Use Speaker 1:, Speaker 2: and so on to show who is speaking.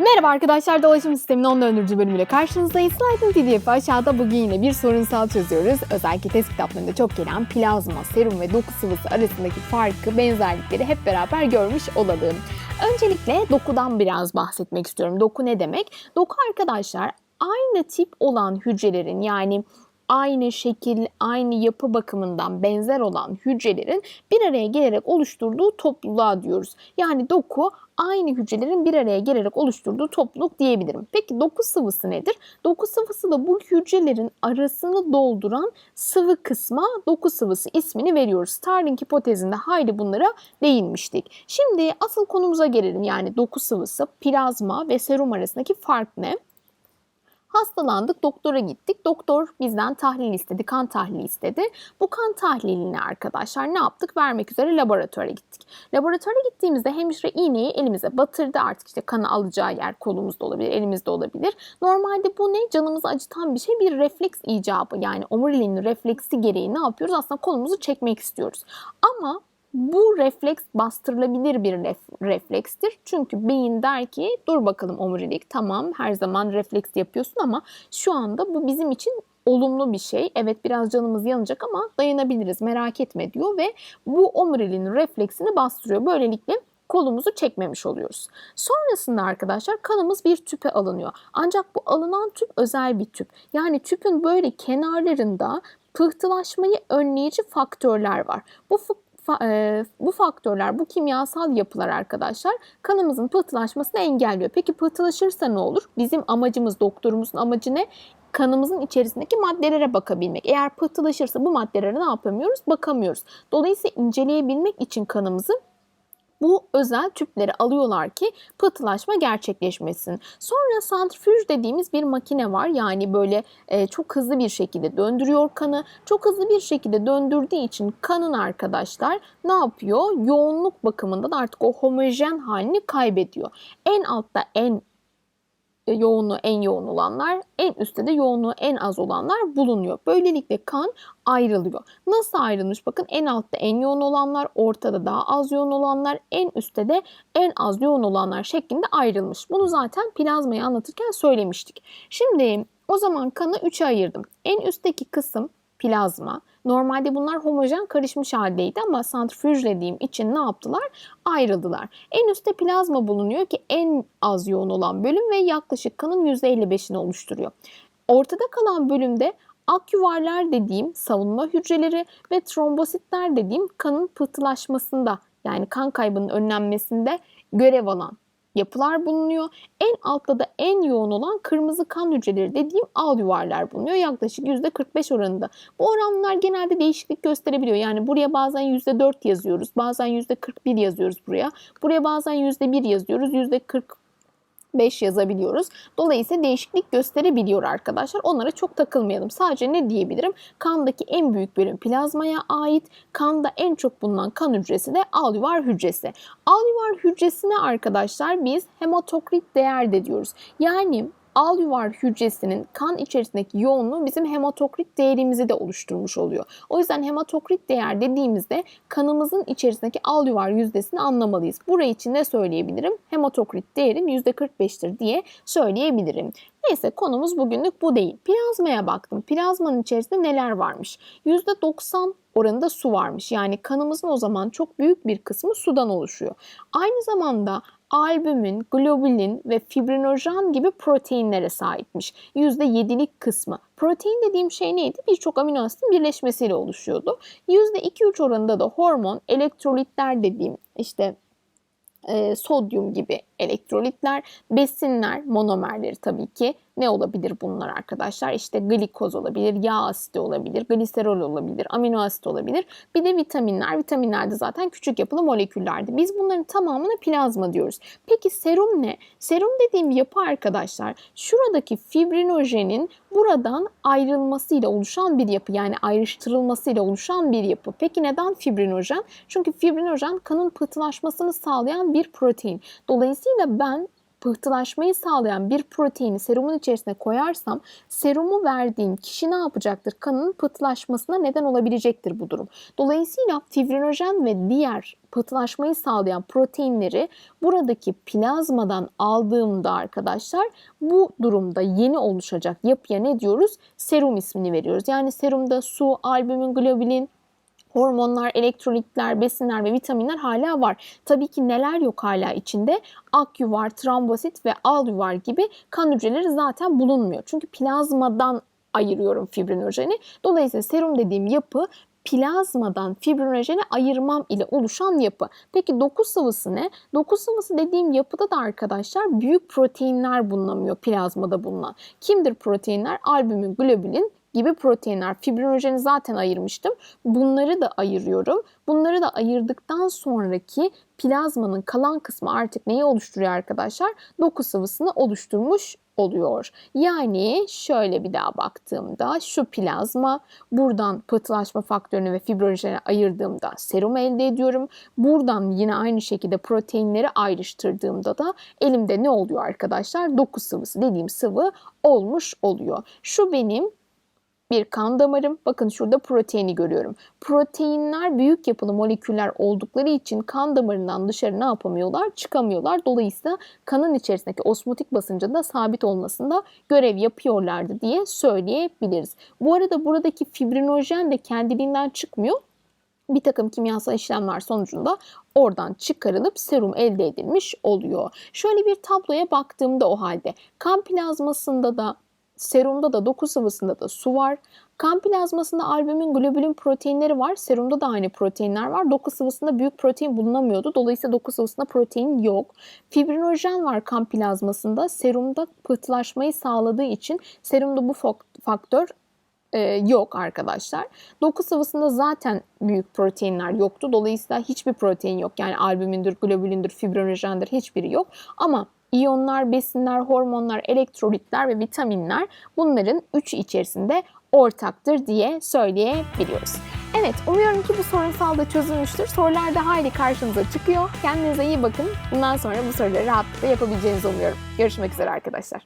Speaker 1: Merhaba arkadaşlar, Dolaşım Sistemi'nin 10 döndürücü bölümüyle karşınızdayız. Slide'ın PDF'i aşağıda bugün yine bir sorunsal çözüyoruz. Özellikle test kitaplarında çok gelen plazma, serum ve doku sıvısı arasındaki farkı, benzerlikleri hep beraber görmüş olalım. Öncelikle dokudan biraz bahsetmek istiyorum. Doku ne demek? Doku arkadaşlar aynı tip olan hücrelerin yani aynı şekil, aynı yapı bakımından benzer olan hücrelerin bir araya gelerek oluşturduğu topluluğa diyoruz. Yani doku aynı hücrelerin bir araya gelerek oluşturduğu topluluk diyebilirim. Peki doku sıvısı nedir? Doku sıvısı da bu hücrelerin arasını dolduran sıvı kısma doku sıvısı ismini veriyoruz. Starling hipotezinde hayli bunlara değinmiştik. Şimdi asıl konumuza gelelim. Yani doku sıvısı, plazma ve serum arasındaki fark ne? Hastalandık, doktora gittik. Doktor bizden tahlil istedi, kan tahlili istedi. Bu kan tahlilini arkadaşlar ne yaptık? Vermek üzere laboratuvara gittik. Laboratuvara gittiğimizde hemşire iğneyi elimize batırdı. Artık işte kanı alacağı yer kolumuzda olabilir, elimizde olabilir. Normalde bu ne? Canımızı acıtan bir şey. Bir refleks icabı. Yani omuriliğin refleksi gereği ne yapıyoruz? Aslında kolumuzu çekmek istiyoruz. Ama bu refleks bastırılabilir bir ref- reflekstir. Çünkü beyin der ki dur bakalım omurilik tamam her zaman refleks yapıyorsun ama şu anda bu bizim için olumlu bir şey. Evet biraz canımız yanacak ama dayanabiliriz merak etme diyor ve bu omuriliğin refleksini bastırıyor. Böylelikle kolumuzu çekmemiş oluyoruz. Sonrasında arkadaşlar kanımız bir tüpe alınıyor. Ancak bu alınan tüp özel bir tüp. Yani tüpün böyle kenarlarında pıhtılaşmayı önleyici faktörler var. Bu bu faktörler, bu kimyasal yapılar arkadaşlar kanımızın pıhtılaşmasını engelliyor. Peki pıhtılaşırsa ne olur? Bizim amacımız, doktorumuzun amacı ne? Kanımızın içerisindeki maddelere bakabilmek. Eğer pıhtılaşırsa bu maddelere ne yapamıyoruz? Bakamıyoruz. Dolayısıyla inceleyebilmek için kanımızı bu özel tüpleri alıyorlar ki pıhtılaşma gerçekleşmesin. Sonra santrifüj dediğimiz bir makine var. Yani böyle e, çok hızlı bir şekilde döndürüyor kanı. Çok hızlı bir şekilde döndürdüğü için kanın arkadaşlar ne yapıyor? Yoğunluk bakımından artık o homojen halini kaybediyor. En altta en yoğunluğu en yoğun olanlar, en üstte de yoğunluğu en az olanlar bulunuyor. Böylelikle kan ayrılıyor. Nasıl ayrılmış? Bakın en altta en yoğun olanlar, ortada daha az yoğun olanlar, en üstte de en az yoğun olanlar şeklinde ayrılmış. Bunu zaten plazmayı anlatırken söylemiştik. Şimdi o zaman kanı üçe ayırdım. En üstteki kısım plazma. Normalde bunlar homojen karışmış haldeydi ama santrifüjlediğim için ne yaptılar? Ayrıldılar. En üstte plazma bulunuyor ki en az yoğun olan bölüm ve yaklaşık kanın %55'ini oluşturuyor. Ortada kalan bölümde akyuvarlar dediğim savunma hücreleri ve trombositler dediğim kanın pıhtılaşmasında yani kan kaybının önlenmesinde görev alan yapılar bulunuyor. En altta da en yoğun olan kırmızı kan hücreleri dediğim al yuvarlar bulunuyor. Yaklaşık %45 oranında. Bu oranlar genelde değişiklik gösterebiliyor. Yani buraya bazen %4 yazıyoruz. Bazen %41 yazıyoruz buraya. Buraya bazen %1 yazıyoruz. %40 5 yazabiliyoruz. Dolayısıyla değişiklik gösterebiliyor arkadaşlar. Onlara çok takılmayalım. Sadece ne diyebilirim? Kandaki en büyük bölüm plazmaya ait. Kanda en çok bulunan kan hücresi de alüvar hücresi. Alüvar hücresine arkadaşlar biz hematokrit değer de diyoruz. Yani alüvar hücresinin kan içerisindeki yoğunluğu bizim hematokrit değerimizi de oluşturmuş oluyor. O yüzden hematokrit değer dediğimizde kanımızın içerisindeki alüvar yüzdesini anlamalıyız. Burayı için ne söyleyebilirim? Hematokrit değerim %45'tir diye söyleyebilirim. Neyse konumuz bugünlük bu değil. Plazmaya baktım. Plazmanın içerisinde neler varmış? %90 oranında su varmış. Yani kanımızın o zaman çok büyük bir kısmı sudan oluşuyor. Aynı zamanda albümin, globulin ve fibrinojen gibi proteinlere sahipmiş. %7'lik kısmı. Protein dediğim şey neydi? Birçok amino asitin birleşmesiyle oluşuyordu. %2-3 oranında da hormon, elektrolitler dediğim işte e, sodyum gibi elektrolitler, besinler, monomerleri tabii ki ne olabilir bunlar arkadaşlar? İşte glikoz olabilir, yağ asidi olabilir, gliserol olabilir, amino asit olabilir. Bir de vitaminler. Vitaminler de zaten küçük yapılı moleküllerdi. Biz bunların tamamına plazma diyoruz. Peki serum ne? Serum dediğim yapı arkadaşlar şuradaki fibrinojenin buradan ayrılmasıyla oluşan bir yapı. Yani ayrıştırılmasıyla oluşan bir yapı. Peki neden fibrinojen? Çünkü fibrinojen kanın pıhtılaşmasını sağlayan bir protein. Dolayısıyla ben pıhtılaşmayı sağlayan bir proteini serumun içerisine koyarsam serumu verdiğim kişi ne yapacaktır? Kanın pıhtılaşmasına neden olabilecektir bu durum. Dolayısıyla fibrinojen ve diğer pıhtılaşmayı sağlayan proteinleri buradaki plazmadan aldığımda arkadaşlar bu durumda yeni oluşacak yapıya ne diyoruz? Serum ismini veriyoruz. Yani serumda su, albümin, globulin, hormonlar, elektrolitler, besinler ve vitaminler hala var. Tabii ki neler yok hala içinde? Akyuvar, trombosit ve alyuvar gibi kan hücreleri zaten bulunmuyor. Çünkü plazmadan ayırıyorum fibrinojeni. Dolayısıyla serum dediğim yapı plazmadan fibrinojeni ayırmam ile oluşan yapı. Peki doku sıvısı ne? Doku sıvısı dediğim yapıda da arkadaşlar büyük proteinler bulunamıyor plazmada bulunan. Kimdir proteinler? Albümin, globulin gibi proteinler. Fibrinojeni zaten ayırmıştım. Bunları da ayırıyorum. Bunları da ayırdıktan sonraki plazmanın kalan kısmı artık neyi oluşturuyor arkadaşlar? Doku sıvısını oluşturmuş oluyor. Yani şöyle bir daha baktığımda şu plazma buradan pıhtılaşma faktörünü ve fibrojeni ayırdığımda serum elde ediyorum. Buradan yine aynı şekilde proteinleri ayrıştırdığımda da elimde ne oluyor arkadaşlar? Doku sıvısı dediğim sıvı olmuş oluyor. Şu benim bir kan damarım. Bakın şurada proteini görüyorum. Proteinler büyük yapılı moleküller oldukları için kan damarından dışarı ne yapamıyorlar? Çıkamıyorlar. Dolayısıyla kanın içerisindeki osmotik basıncın da sabit olmasında görev yapıyorlardı diye söyleyebiliriz. Bu arada buradaki fibrinojen de kendiliğinden çıkmıyor bir takım kimyasal işlemler sonucunda oradan çıkarılıp serum elde edilmiş oluyor. Şöyle bir tabloya baktığımda o halde kan plazmasında da serumda da doku sıvısında da su var. Kan plazmasında albümin, globulin proteinleri var. Serumda da aynı proteinler var. Doku sıvısında büyük protein bulunamıyordu. Dolayısıyla doku sıvısında protein yok. Fibrinojen var kan plazmasında. Serumda pıhtılaşmayı sağladığı için serumda bu faktör e, yok arkadaşlar. Doku sıvısında zaten büyük proteinler yoktu. Dolayısıyla hiçbir protein yok. Yani albümindir, globulindir, fibrinojendir hiçbiri yok. Ama iyonlar, besinler, hormonlar, elektrolitler ve vitaminler bunların üçü içerisinde ortaktır diye söyleyebiliyoruz. Evet, umuyorum ki bu sorunsal da çözülmüştür. Sorular da hayli karşınıza çıkıyor. Kendinize iyi bakın. Bundan sonra bu soruları rahatlıkla yapabileceğinizi umuyorum. Görüşmek üzere arkadaşlar.